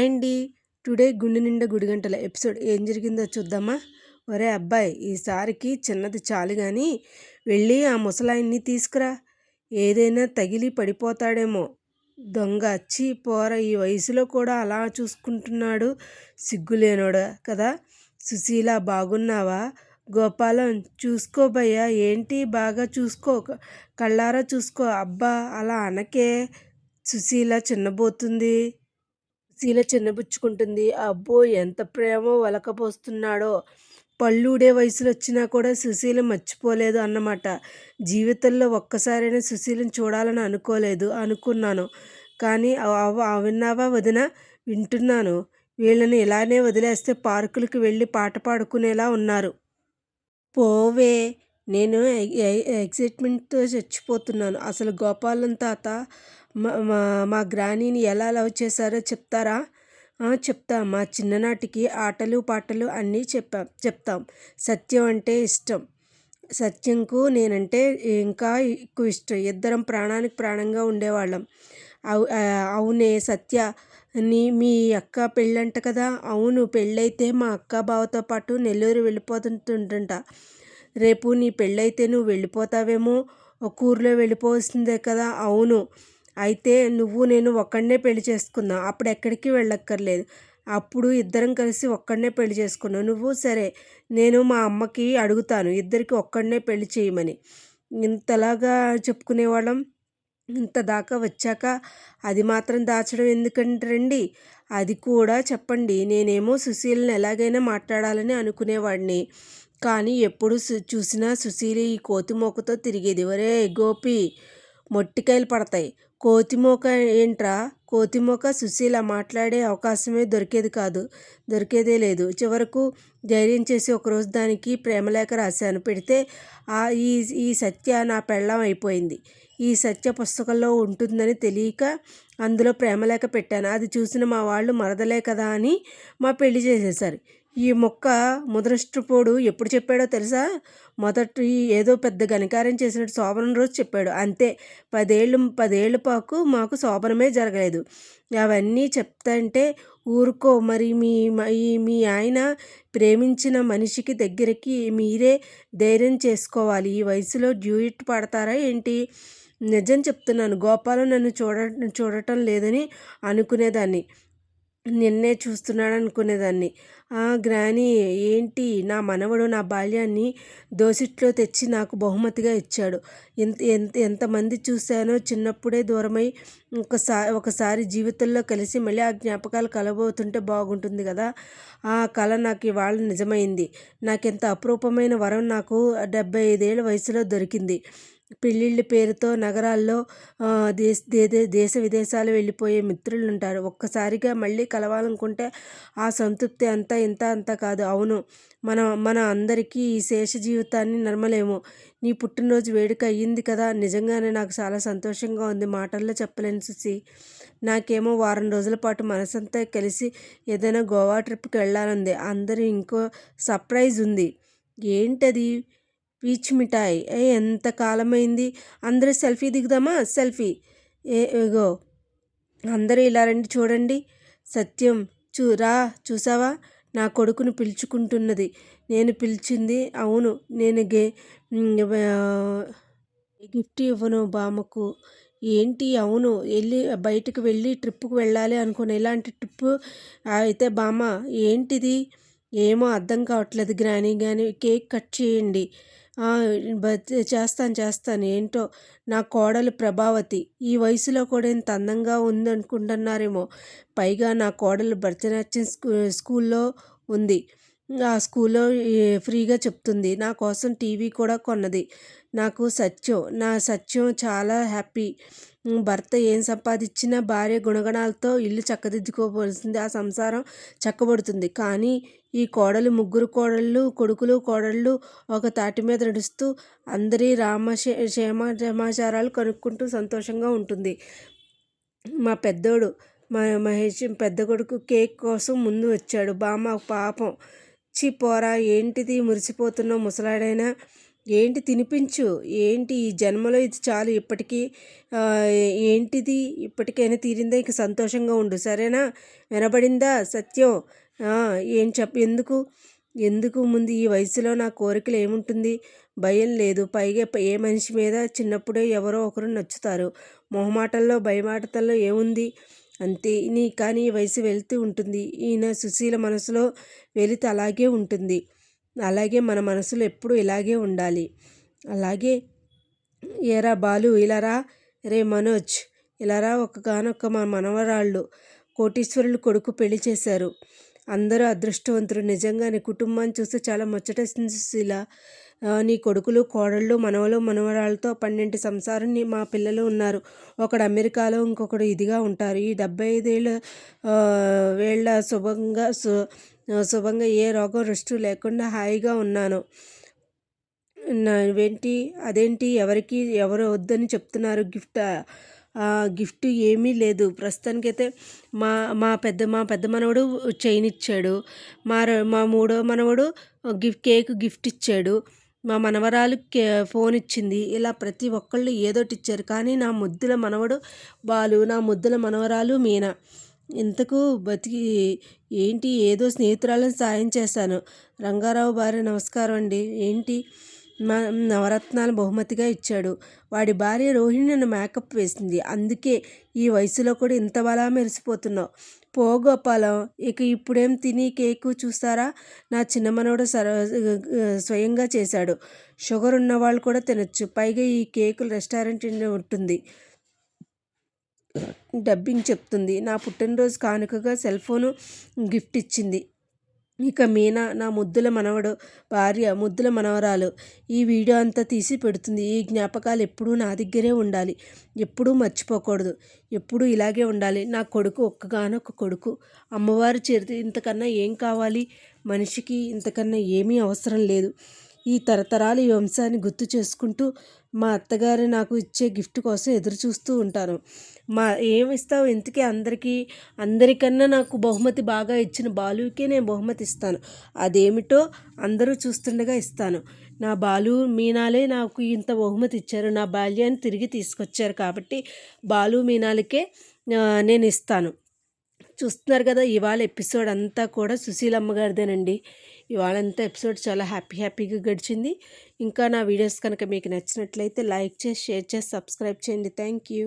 Hi అండి today గుండె నిండా గుడిగంటల ఎపిసోడ్ ఏం జరిగిందో చూద్దామా? ఒరే అబ్బాయి ఈసారికి చిన్నది చాలు కానీ వెళ్ళి ఆ ముసలాయన్ని తీసుకురా. ఏదైనా తగిలి పడిపోతాడేమో. దొంగ వచ్చి పోర ఈ వయసులో కూడా అలా చూసుకుంటున్నాడు సిగ్గులేనోడా కదా. సుశీల బాగున్నావా? గోపాలం చూసుకోబయ్యా ఏంటి బాగా చూసుకో? కళ్ళారా చూసుకో. అబ్బా అలా అనకే సుశీల చిన్నబోతుంది. శీల చిన్నబుచ్చుకుంటుంది. అబ్బో! ఎంత ప్రేమో వలకపోస్తున్నాడో. పళ్ళుడే వయసులో వచ్చినా కూడా సుశీల మర్చిపోలేదు అన్నమాట. జీవితంలో ఒక్కసారైనా సుశీలను చూడాలని అనుకోలేదు అనుకున్నాను. కానీ విన్నావా వదిన? వింటున్నాను. వీళ్ళని ఇలానే వదిలేస్తే పార్కులకు వెళ్ళి పాట పాడుకునేలా ఉన్నారు. పోవే నేను ఎగ్జైట్మెంట్తో చచ్చిపోతున్నాను. అసలు గోపాలం తాత మా మా గ్రానీని ఎలా లవ్ చేశారో చెప్తారా? చెప్తా. మా చిన్ననాటికి ఆటలు పాటలు అన్నీ చెప్పాం. చెప్తాం. సత్యం అంటే ఇష్టం. సత్యంకు నేనంటే ఇంకా ఎక్కువ ఇష్టం. ఇద్దరం ప్రాణానికి ప్రాణంగా ఉండేవాళ్ళం. అవు అవునే సత్య నీ మీ అక్క పెళ్ళంట కదా? అవును పెళ్ళైతే మా అక్క బావతో పాటు నెల్లూరు వెళ్ళిపోతుంటుంట రేపు నీ పెళ్ళైతే నువ్వు వెళ్ళిపోతావేమో? ఒక ఊర్లో వెళ్ళిపోవలసిందే కదా? అవును. అయితే నువ్వు నేను ఒక్కడనే పెళ్ళి చేసుకుందాం అప్పుడు ఎక్కడికి వెళ్ళక్కర్లేదు. అప్పుడు ఇద్దరం కలిసి ఒక్కడనే పెళ్ళి చేసుకున్నావు నువ్వు సరే నేను మా అమ్మకి అడుగుతాను. ఇద్దరికి ఒక్కడనే పెళ్ళి చేయమని. ఇంతలాగా చెప్పుకునేవాళ్ళం? ఇంత దాకా వచ్చాక అది మాత్రం దాచడం ఎందుకంటారండి అది కూడా చెప్పండి. నేనేమో సుశీల్ని ఎలాగైనా మాట్లాడాలని అనుకునేవాడిని. కానీ ఎప్పుడు చూసినా సుశీలి ఈ కోతి మోకతో తిరిగేది. ఒరే గోపి! మొట్టికాయలు పడతాయి. కోతిమోక ఏంట్రా? కోతిమోక సుశీల మాట్లాడే అవకాశమే దొరికేది కాదు. దొరికేదే లేదు. చివరకు ధైర్యం చేసి ఒకరోజు దానికి ప్రేమలేఖ రాశాను. పెడితే ఆ ఈ ఈ సత్య నా పెళ్ళం అయిపోయింది. ఈ సత్య పుస్తకంలో ఉంటుందని తెలియక అందులో ప్రేమలేఖ పెట్టాను. అది చూసిన మా వాళ్ళు మరదలే కదా అని మా పెళ్ళి చేసేసారు ఈ మొక్క ముదనష్టపోడు ఎప్పుడు చెప్పాడో తెలుసా? మొదటి ఏదో పెద్ద ఘనకార్యం చేసినట్టు శోభనం రోజు చెప్పాడు. అంతే పదేళ్ళు పదేళ్ళ పాకు మాకు శోభనమే జరగలేదు. అవన్నీ చెప్తాంటే ఊరుకో మరి మీ మీ ఆయన ప్రేమించిన మనిషికి దగ్గరికి మీరే ధైర్యం చేసుకోవాలి. ఈ వయసులో డ్యూయిట్ పడతారా ఏంటి? నిజం చెప్తున్నాను. గోపాలం నన్ను చూడ చూడటం లేదని అనుకునేదాన్ని. నిన్నే చూస్తున్నాడు అనుకునేదాన్ని గ్రాని ఏంటి? నా మనవడు నా బాల్యాన్ని దోసిట్లో తెచ్చి నాకు బహుమతిగా ఇచ్చాడు. ఎంత ఎంత ఎంతమంది చూశానో చిన్నప్పుడే దూరమై ఒకసారి ఒకసారి జీవితంలో కలిసి మళ్ళీ ఆ జ్ఞాపకాలు కలబోతుంటే బాగుంటుంది కదా. ఆ కళ నాకు ఇవాళ నిజమైంది. నాకెంత అపురూపమైన వరం నాకు డెబ్బై ఐదేళ్ళ వయసులో దొరికింది. పెళ్ళిళ్ళ పేరుతో నగరాల్లో దేశ దేశ విదేశాలు వెళ్ళిపోయే మిత్రులు ఉంటారు ఒక్కసారిగా మళ్ళీ కలవాలనుకుంటే ఆ సంతృప్తి అంతా ఇంత అంత కాదు. అవును మన మన అందరికీ ఈ శేష జీవితాన్ని నమ్మలేము. నీ పుట్టినరోజు వేడుక అయ్యింది కదా? నిజంగానే నాకు చాలా సంతోషంగా ఉంది. మాటల్లో చెప్పలేను చూసి నాకేమో వారం రోజుల పాటు మనసంతా కలిసి ఏదైనా గోవా ట్రిప్కి వెళ్ళాలంది. అందరూ ఇంకో సర్ప్రైజ్ ఉంది. ఏంటది? పీచ్ మిఠాయి. ఏ ఎంత కాలమైంది? అందరూ సెల్ఫీ దిగుదామా? సెల్ఫీ. ఏ ఇగో అందరూ ఇలా రండి చూడండి. సత్యం చూరా చూసావా? నా కొడుకును పిలుచుకుంటున్నది. నేను పిలిచింది అవును నేను గే గిఫ్ట్ ఇవ్వను బామ్మకు. ఏంటి అవును వెళ్ళి బయటకు వెళ్ళి ట్రిప్కు వెళ్ళాలి అనుకుని. ఇలాంటి ట్రిప్పు? అయితే బామ్మ ఏంటిది? ఏమో అర్థం కావట్లేదు గ్రానీ కానీ కేక్ కట్ చేయండి. చేస్తాను చేస్తాను ఏంటో. నా కోడలు ప్రభావతి. ఈ వయసులో కూడా ఇంత అందంగా ఉందనుకుంటున్నారేమో. పైగా నా కోడలు భరతనాట్యం స్కూ స్కూల్లో ఉంది. ఆ స్కూల్లో ఫ్రీగా చెప్తుంది. నా కోసం టీవీ కూడా కొన్నది. నాకు సత్యం. నా సత్యం చాలా హ్యాపీ. భర్త ఏం సంపాదించినా భార్య గుణగణాలతో ఇల్లు చక్కదిద్దుకోవలసింది. ఆ సంసారం చక్కబడుతుంది. కానీ ఈ కోడలు ముగ్గురు కోడళ్ళు కొడుకులు కోడళ్ళు ఒక తాటి మీద నడుస్తూ అందరి రామ క్షేమ సమాచారాలు కనుక్కుంటూ సంతోషంగా ఉంటుంది. మా పెద్దోడు మా మహేష్ పెద్ద కొడుకు కేక్ కోసం ముందు వచ్చాడు. బామ్మ పాపం. చి పోరా ఏంటిది మురిసిపోతున్నావు ముసలాడైనా? ఏంటి తినిపించు? ఏంటి ఈ జన్మలో ఇది చాలు ఇప్పటికీ ఏంటిది? ఇప్పటికైనా తీరిందా? ఇక సంతోషంగా ఉండు సరేనా? వినబడిందా? సత్యం. ఏం చెప్ప ఎందుకు? ఎందుకు ముందు ఈ వయసులో నా కోరికలు ఏముంటుంది? భయం లేదు. పైగా ఏ మనిషి మీద చిన్నప్పుడే ఎవరో ఒకరు నచ్చుతారు. మొహమాటల్లో భయమాటల్లో ఏముంది? అంతే. నీ కానీ వయసు వెళ్తూ ఉంటుంది. ఈయన సుశీల మనసులో వెళితే అలాగే ఉంటుంది. అలాగే మన మనసులో ఎప్పుడు ఇలాగే ఉండాలి. అలాగే ఏరా బాలు ఇలారా రే. మనోజ్ ఇలారా ఒకగానొక్క మా మనవరాళ్ళు కోటీశ్వరులు కొడుకు పెళ్ళి చేశారు. అందరూ అదృష్టవంతులు. నిజంగా నీ కుటుంబాన్ని చూస్తే చాలా ముచ్చటేస్తుంది సుశీల నీ కొడుకులు కోడళ్ళు మనవలు మనవరాలతో పన్నెండు సంసారం మా పిల్లలు ఉన్నారు. ఒకడు అమెరికాలో ఇంకొకడు ఇదిగా ఉంటారు. ఈ డెబ్బై ఐదేళ్ళ వేళ్ళ శుభంగా సు శుభంగా ఏ రోగం రుష్టు లేకుండా హాయిగా ఉన్నాను. నావేంటి అదేంటి ఎవరికి ఎవరు వద్దని చెప్తున్నారు గిఫ్ట్? గిఫ్ట్ ఏమీ లేదు. ప్రస్తుతానికైతే మా మా పెద్ద మా పెద్ద మనవడు చైన్ ఇచ్చాడు. మా మా మూడో మనవడు గిఫ్ట్ కేక్ గిఫ్ట్ ఇచ్చాడు. మా మనవరాలు కే ఫోన్ ఇచ్చింది. ఇలా ప్రతి ఒక్కళ్ళు ఏదోటి ఇచ్చారు. కానీ నా ముద్దుల మనవడు వాళ్ళు నా ముద్దుల మనవరాలు మీనా. ఇంతకు బతికి ఏంటి? ఏదో స్నేహితురాలను సాయం చేశాను. రంగారావు భార్య నమస్కారం అండి. ఏంటి? నవరత్నాలు బహుమతిగా ఇచ్చాడు. వాడి భార్య రోహిణి నన్ను మేకప్ వేసింది. అందుకే ఈ వయసులో కూడా ఇంత బలా మెరిసిపోతున్నావు. పో గోపాలం ఇక ఇప్పుడేం తిని కేకు చూస్తారా? నా చిన్న మనవడు సర స్వయంగా చేశాడు. షుగర్ ఉన్న వాళ్ళు కూడా తినొచ్చు. పైగా ఈ కేకులు రెస్టారెంట్ ఉంటుంది. డబ్బింగ్ చెప్తుంది. నా పుట్టినరోజు కానుకగా సెల్ ఫోను గిఫ్ట్ ఇచ్చింది. ఇక మీనా నా ముద్దుల మనవడు భార్య ముద్దుల మనవరాలు. ఈ వీడియో అంతా తీసి పెడుతుంది. ఈ జ్ఞాపకాలు ఎప్పుడూ నా దగ్గరే ఉండాలి. ఎప్పుడూ మర్చిపోకూడదు. ఎప్పుడూ ఇలాగే ఉండాలి. నా కొడుకు ఒక్కగానొక్క కొడుకు. అమ్మవారి చేరితే ఇంతకన్నా ఏం కావాలి? మనిషికి ఇంతకన్నా ఏమీ అవసరం లేదు. ఈ తరతరాలు ఈ వంశాన్ని గుర్తు చేసుకుంటూ మా అత్తగారు నాకు ఇచ్చే గిఫ్ట్ కోసం ఎదురు చూస్తూ ఉంటాను మా ఏమిస్తావు ఇంతకీ అందరికీ? అందరికన్నా నాకు బహుమతి బాగా ఇచ్చిన బాలుకే నేను బహుమతి ఇస్తాను. అదేమిటో అందరూ చూస్తుండగా ఇస్తాను. నా బాలు మీనాలే నాకు ఇంత బహుమతి ఇచ్చారు. నా బాల్యాన్ని తిరిగి తీసుకొచ్చారు కాబట్టి బాలు మీనాలకే నేను ఇస్తాను. చూస్తున్నారు కదా ఇవాళ ఎపిసోడ్ అంతా కూడా సుశీలమ్మ గారిదేనండి ఇవాళంతా ఎపిసోడ్ చాలా హ్యాపీ హ్యాపీగా గడిచింది. ఇంకా నా వీడియోస్ కనుక మీకు నచ్చినట్లయితే లైక్ చేసి షేర్ చేసి సబ్స్క్రైబ్ చేయండి. Thank you.